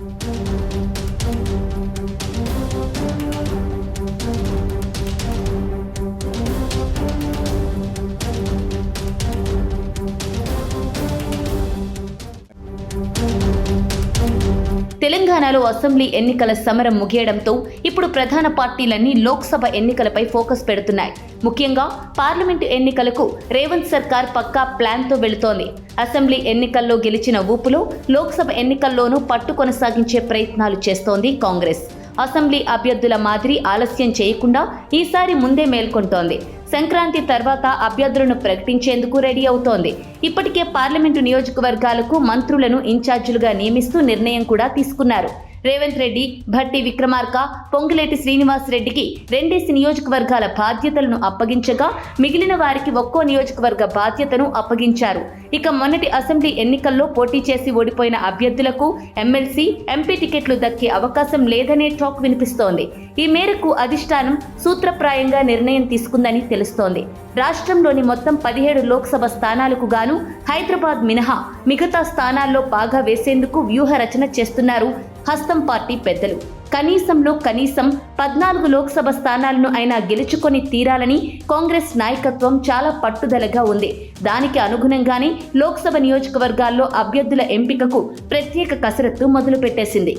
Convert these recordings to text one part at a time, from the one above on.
Thank you. తెలంగాణలో assembly ఎన్నికల సమరం ముగియడంతో ఇప్పుడు ప్రధాన పార్టీలన్నీ లోక్సభ ఎన్నికలపై ఫోకస్ పెడుతున్నాయి. ముఖ్యంగా పార్లమెంటు ఎన్నికలకు రేవంత్ సర్కార్ పక్కా ప్లాన్తో వెళుతోంది. అసెంబ్లీ ఎన్నికల్లో గెలిచిన ఊపులో లోక్సభ ఎన్నికల్లోనూ పట్టు కొనసాగించే ప్రయత్నాలు చేస్తోంది కాంగ్రెస్. అసెంబ్లీ అభ్యర్థుల మాదిరి ఆలస్యం చేయకుండా ఈసారి ముందే మేల్కొంటోంది. సంక్రాంతి తర్వాత అభ్యర్థులను ప్రకటించేందుకు రెడీ అవుతోంది. ఇప్పటికే పార్లమెంటు నియోజకవర్గాలకు మంత్రులను ఇన్ఛార్జీలుగా నియమిస్తూ నిర్ణయం కూడా తీసుకున్నారు. రేవంత్ రెడ్డి భట్టి విక్రమార్క పొంగులేటి శ్రీనివాస్ రెడ్డికి రెండేసి నియోజకవర్గాల బాధ్యతలను అప్పగించగా మిగిలిన వారికి ఒక్కో నియోజకవర్గ బాధ్యతను అప్పగించారు. ఇక మొన్నటి అసెంబ్లీ ఎన్నికల్లో పోటీ చేసి ఓడిపోయిన అభ్యర్థులకు ఎమ్మెల్సీ ఎంపీ టికెట్లు దక్కే అవకాశం లేదనే టాక్ వినిపిస్తోంది. ఈ మేరకు అధిష్టానం సూత్రప్రాయంగా నిర్ణయం తీసుకుందని తెలుస్తోంది. రాష్ట్రంలోని మొత్తం పదిహేడు లోక్సభ స్థానాలకు గాను హైదరాబాద్ మినహా మిగతా స్థానాల్లో బాగా వేసేందుకు వ్యూహ రచన చేస్తున్నారు హస్తం పార్టీ పెద్దలు. కనీసంలో కనీసం పద్నాలుగు లోక్సభ స్థానాలను అయినా గెలుచుకొని తీరాలని కాంగ్రెస్ నాయకత్వం చాలా పట్టుదలగా ఉంది. దానికి అనుగుణంగానే లోక్సభ నియోజకవర్గాల్లో అభ్యర్థుల ఎంపికకు ప్రత్యేక కసరత్తు మొదలుపెట్టేసింది.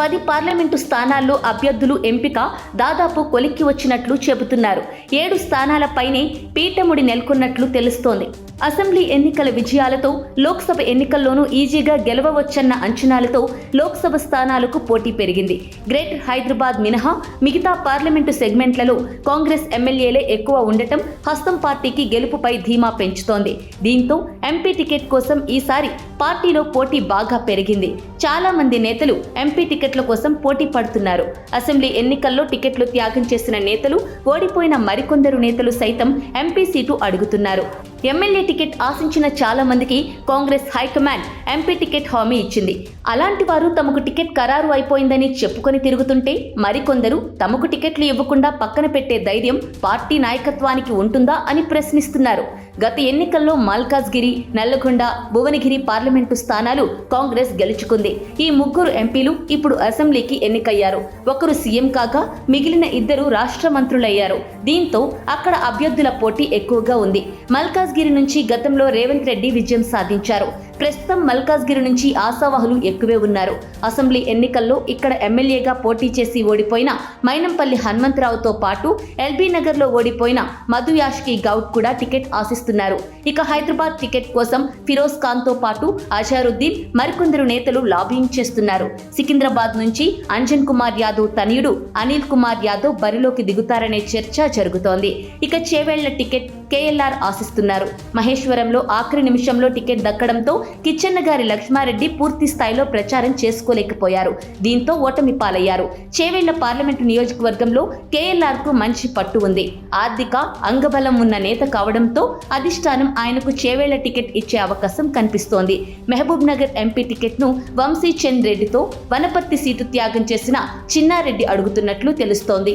పది పార్లమెంటు స్థానాల్లో అభ్యర్థులు ఎంపిక దాదాపు కొలిక్కి వచ్చినట్లు చెబుతున్నారు. ఏడు స్థానాలపైనే పీఠముడి నెలకొన్నట్లు తెలుస్తోంది. అసెంబ్లీ ఎన్నికల విజయాలతో లోక్సభ ఎన్నికల్లోనూ ఈజీగా గెలవవచ్చన్న అంచనాలతో లోక్సభ స్థానాలకు పోటీ పెరిగింది. గ్రేటర్ హైదరాబాద్ మినహా మిగతా పార్లమెంటు సెగ్మెంట్లలో కాంగ్రెస్ ఎమ్మెల్యేలే ఎక్కువ ఉండటం హస్తం పార్టీకి గెలుపుపై ధీమా పెంచుతోంది. దీంతో ఎంపీ టికెట్ కోసం ఈసారి పార్టీలో పోటీ బాగా పెరిగింది. చాలా మంది నేతలు ఎంపీ టికెట్ల కోసం పోటీ పడుతున్నారు. అసెంబ్లీ ఎన్నికల్లో టికెట్లు త్యాగం చేసిన నేతలు ఓడిపోయిన మరికొందరు నేతలు సైతం ఎంపీ సీటు అడుగుతున్నారు. ఎమ్మెల్యే టికెట్ ఆశించిన చాలా మందికి కాంగ్రెస్ హైకమాండ్ ఎంపీ టికెట్ హామీ ఇచ్చింది. అలాంటి వారు తమకు టికెట్ ఖరారు అయిపోయిందని చెప్పుకొని తిరుగుతుంటే మరికొందరు తమకు టికెట్లు ఇవ్వకుండా పక్కన పెట్టే ధైర్యం పార్టీ నాయకత్వానికి ఉంటుందా అని ప్రశ్నిస్తున్నారు. గత ఎన్నికల్లో మల్కాజ్గిరి నల్లగొండ భువనగిరి పార్లమెంటు స్థానాలు కాంగ్రెస్ గెలుచుకుంది. ఈ ముగ్గురు ఎంపీలు ఇప్పుడు అసెంబ్లీకి ఎన్నికయ్యారు. ఒకరు సీఎం కాగా మిగిలిన ఇద్దరు రాష్ట్ర మంత్రులయ్యారు. దీంతో అక్కడ అభ్యర్థుల పోటీ ఎక్కువగా ఉంది. మల్కాజ్గిరి నుంచి గతంలో రేవంత్ రెడ్డి విజయం సాధించారు. ప్రస్తుతం మల్కాజ్గిరి నుంచి ఆశావహులు ఎక్కువే ఉన్నారు. అసెంబ్లీ ఎన్నికల్లో ఇక్కడ ఎమ్మెల్యేగా పోటీ చేసి ఓడిపోయిన మైనంపల్లి హనుమంతరావుతో పాటు ఎల్బీ నగర్లో ఓడిపోయిన మధు యాష్కి గౌడ్ కూడా టికెట్ ఆశిస్తున్నారు. ఇక హైదరాబాద్ టికెట్ కోసం ఫిరోజ్ ఖాన్తో పాటు అజారుద్దీన్ మరికొందరు నేతలు లాబింగ్ చేస్తున్నారు. సికింద్రాబాద్ నుంచి అంజన్ కుమార్ యాదవ్ తనయుడు అనిల్ కుమార్ యాదవ్ బరిలోకి దిగుతారనే చర్చ జరుగుతోంది. ఇక చేవేళ్ళ టికెట్ కేఎల్ఆర్ ఆశిస్తున్నారు. మహేశ్వరంలో ఆఖరి నిమిషంలో టికెట్ దక్కడంతో కిచ్చెన్న గారి లక్ష్మారెడ్డి పూర్తి స్థాయిలో ప్రచారం చేసుకోలేకపోయారు. దీంతో ఓటమి పాలయ్యారు. చేవేళ్ళ పార్లమెంటు నియోజకవర్గంలో కేఎల్ఆర్కు మంచి పట్టు ఉంది. ఆర్థిక అంగబలం ఉన్న నేత కావడంతో అధిష్టానం ఆయనకు చేవేళ్ళ టికెట్ ఇచ్చే అవకాశం కనిపిస్తోంది. మహబూబ్ నగర్ ఎంపీ టికెట్ను వంశీ చంద్ రెడ్డితో వనపర్తి సీటు త్యాగం చేసిన చిన్నారెడ్డి అడుగుతున్నట్లు తెలుస్తోంది.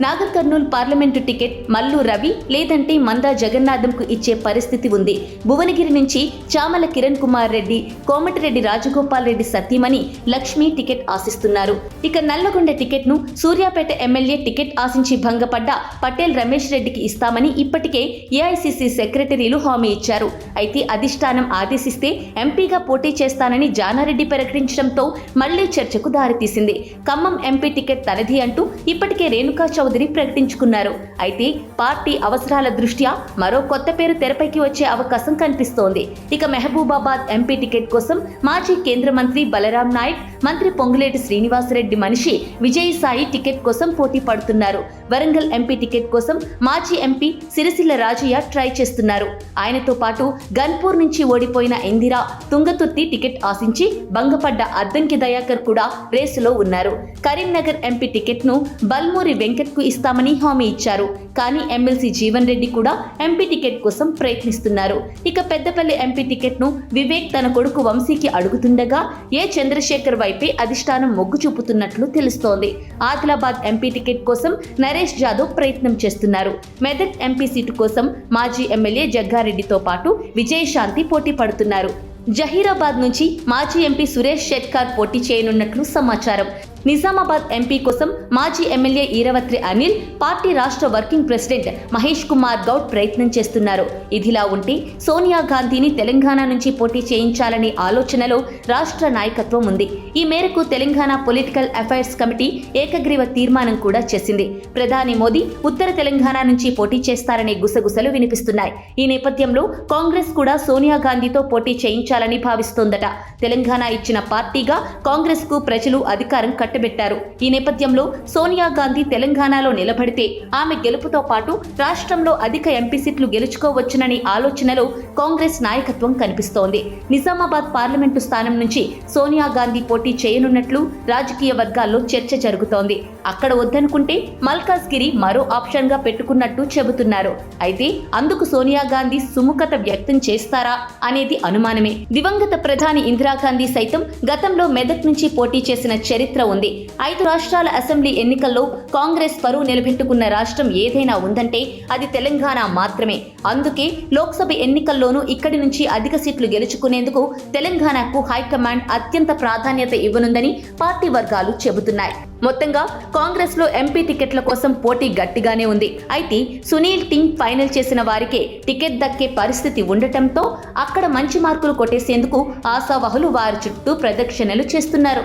Nagarkurnool parliament ticket Mallu Ravi లేదంటే మందా జగన్నాథంకు ఇచ్చే పరిస్థితి ఉంది. భువనగిరి నుంచి చామల కిరణ్ కుమార్ రెడ్డి కోమటిరెడ్డి రాజగోపాల్ రెడ్డి సతీమణి లక్ష్మి టికెట్ ఆశిస్తున్నారు. ఇక నల్లగొండ టికెట్ను సూర్యాపేట ఎమ్మెల్యే టికెట్ ఆశించి భంగపడ్డ పటేల్ రమేష్ రెడ్డికి ఇస్తామని ఇప్పటికే ఏఐసిసి సెక్రటరీలు హామీ ఇచ్చారు. అయితే అధిష్టానం ఆదేశిస్తే ఎంపీగా పోటీ చేస్తానని జానారెడ్డి ప్రకటించడంతో మళ్ళీ చర్చకు దారితీసింది. ఖమ్మం ఎంపీ టికెట్ తనది అంటూ ఇప్పటికే రేణుకా చౌదరి ప్రకటించుకున్నారు. అయితే పార్టీ అవసరాల దృష్ట్యా మరో కొత్త పేరు తెరపైకి వచ్చే అవకాశం కనిపిస్తోంది. ఇక మెహబూబాబాద్ ఎంపీ టికెట్ కోసం మాజీ కేంద్ర మంత్రి బలరాం నాయక్ మంత్రి పొంగులేటి శ్రీనివాసరెడ్డి మనిషి విజయసాయి టికెట్ కోసం పోటీ పడుతున్నారు. వరంగల్ ఎంపీ టికెట్ కోసం మాజీ ఎంపీ సిరిసిల్ల రాజయ్య ట్రై చేస్తున్నారు. ఆయనతో పాటు గన్పూర్ నుంచి ఓడిపోయిన ఇందిరా తుంగతుర్తి టికెట్ ఆశించి భంగపడ్డ అద్దంకి దయాకర్ కూడా రేసులో ఉన్నారు. కరీంనగర్ ఎంపీ టికెట్ను బల్మూరి వెంకట్కు ఇస్తామని హామీ ఇచ్చారు. కానీ ఎమ్మెల్సీ జీవన్ రెడ్డి కూడా ఎంపీ టికెట్ కోసం ప్రయత్నిస్తున్నారు. ఇక పెద్దపల్లి ఎంపీ టికెట్ను వివేక్ తన కొడుకు వంశీకి అడుగుతుండగా ఏ చంద్రశేఖర్ వైపే అధిష్టానం మొగ్గు చూపుతున్నారు చేస్తున్నట్లు తెలుస్తోంది. ఆదిలాబాద్ ఎంపీ టికెట్ కోసం నరేష్ జాదవ్ ప్రయత్నం చేస్తున్నారు. మెదక్ ఎంపీ సీటు కోసం మాజీ ఎమ్మెల్యే జగ్గారెడ్డితో పాటు విజయశాంతి పోటీ పడుతున్నారు. జహీరాబాద్ నుంచి మాజీ ఎంపీ సురేష్ షెట్కార్ పోటీ చేయనున్నట్లు సమాచారం. నిజామాబాద్ ఎంపీ కోసం మాజీ ఎమ్మెల్యే ఈరవత్రి అనిల్ పార్టీ రాష్ట్ర వర్కింగ్ ప్రెసిడెంట్ మహేష్ కుమార్ గౌడ్ ప్రయత్నం చేస్తున్నారు. ఇదిలా ఉంటే సోనియా గాంధీని తెలంగాణ నుంచి పోటీ చేయించాలనే ఆలోచనలో రాష్ట్ర నాయకత్వం ఉంది. ఈ మేరకు తెలంగాణ పొలిటికల్ అఫైర్స్ కమిటీ ఏకగ్రీవ తీర్మానం కూడా చేసింది. ప్రధాని మోదీ ఉత్తర తెలంగాణ నుంచి పోటీ చేస్తారనే గుసగుసలు వినిపిస్తున్నాయి. ఈ నేపథ్యంలో కాంగ్రెస్ కూడా సోనియా గాంధీతో పోటీ చేయించాలని భావిస్తోందట. తెలంగాణ ఇచ్చిన పార్టీగా కాంగ్రెస్కు ప్రజలు అధికారం కట్టబెట్టారు. ఈ నేపథ్యంలో సోనియా గాంధీ తెలంగాణలో నిలబడితే ఆమె గెలుపుతో పాటు రాష్ట్రంలో అధిక ఎంపీ సీట్లు గెలుచుకోవచ్చునని ఆలోచనలో కాంగ్రెస్ నాయకత్వం కనిపిస్తోంది. నిజామాబాద్ పార్లమెంటు స్థానం నుంచి సోనియా గాంధీ పోటీ చేయనున్నట్లు రాజకీయ వర్గాల్లో చర్చ జరుగుతోంది. అక్కడ వద్దనుకుంటే మల్కాజ్గిరి మరో ఆప్షన్గా పెట్టుకున్నట్టు చెబుతున్నారు. అయితే అందుకు సోనియా గాంధీ సుముఖత వ్యక్తం చేస్తారా అనేది అనుమానమే. దివంగత ప్రధాని ఇందిరాగాంధీ సైతం గతంలో మెదక్ నుంచి పోటీ చేసిన చరిత్ర ఉంది. ఐదు రాష్ట్రాల అసెంబ్లీ ఎన్నికల్లో కాంగ్రెస్ పరువు నిలబెట్టుకున్న రాష్ట్రం ఏదైనా ఉందంటే అది తెలంగాణ మాత్రమే. అందుకే లోక్సభ ఎన్నికల్లోనూ ఇక్కడి నుంచి అధిక సీట్లు గెలుచుకునేందుకు తెలంగాణకు హైకమాండ్ అత్యంత ప్రాధాన్యత ఇవ్వనుందని పార్టీ వర్గాలు చెబుతున్నాయి. మొత్తంగా కాంగ్రెస్లో ఎంపీ టికెట్ల కోసం పోటీ గట్టిగానే ఉంది. అయితే సునీల్ టింగ్ ఫైనల్ చేసిన వారికే టికెట్ దక్కే పరిస్థితి ఉండటంతో అక్కడ మంచి మార్కులు కొట్టేసేందుకు ఆశావహులు వారి చుట్టూ ప్రదక్షిణలు చేస్తున్నారు.